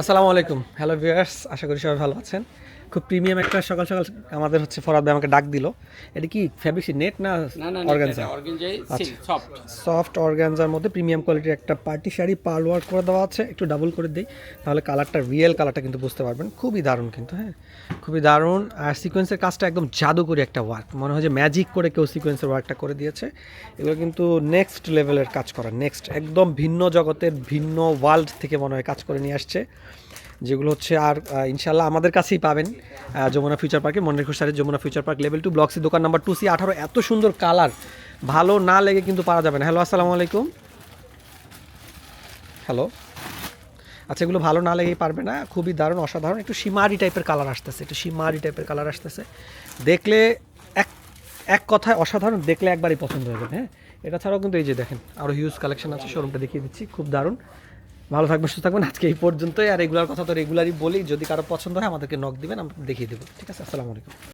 আসসালামু আলাইকুম। Hello viewers আশা করি সবাই ভালো আছেন। খুব প্রিমিয়াম একটা সকাল সকাল আমাদের হচ্ছে ফরাদ আমাকে ডাক দিল। এটা কি ফ্যাব্রিক নেট না অর্গানজা সফট অর্গানজার মধ্যে প্রিমিয়াম কোয়ালিটির একটা পার্টি শাড়ি পাল ওয়ার্ক করে দেওয়া আছে। একটু ডাবল করে দিই তাহলে কালারটা রিয়েল কালারটা কিন্তু বুঝতে পারবেন। খুবই দারুণ কিন্তু হ্যাঁ। খুবই দারুণ। আর সিকোয়েন্সের কাজটা একদম জাদুকরি একটা ওয়ার্ক মনে হয় যে ম্যাজিক করে কেউ সিকোয়েন্সের ওয়ার্কটা করে দিয়েছে। এগুলো কিন্তু নেক্সট লেভেলের কাজ করা নেক্সট একদম ভিন্ন জগতের ভিন্ন ওয়ার্ল্ড থেকে মনে হয় কাজ করে নিয়ে আসছে। যেগুলো হচ্ছে আর ইনশাল্লাহ আমাদের কাছেই পাবেন যমুনা ফিউচার পার্কে মনের খুশারের Jamuna future park level two block C দোকান নাম্বার টু সি আঠারো, এত সুন্দর কালার, ভালো না লেগে কিন্তু পারা যাবে না। হ্যালো আসসালামু আলাইকুম। হ্যালো আচ্ছা এগুলো ভালো না লেগেই পারবে না, খুবই দারুণ, অসাধারণ, একটু সীমারি টাইপের কালার আসতেছে, একটু সীমারি টাইপের কালার আসতেছে। দেখলে এক এক কথায় অসাধারণ, দেখলে একবারই পছন্দ যাবে হ্যাঁ? এটা ছাড়াও কিন্তু এই যে দেখেন আরও হিউজ কালেকশন আছে শোরুমটা দেখিয়ে দিচ্ছি, খুব দারুণ। ভালো থাকবেন, সুস্থ থাকবেন। আজকে এই পর্যন্তই। আর রেগুলার কথা তো রেগুলারই বলি। যদি কারও পছন্দ হয়, আমাদেরকে নক দিবেন, আমরা দেখিয়ে দেবো। ঠিক আছে? আসসালামু আলাইকুম।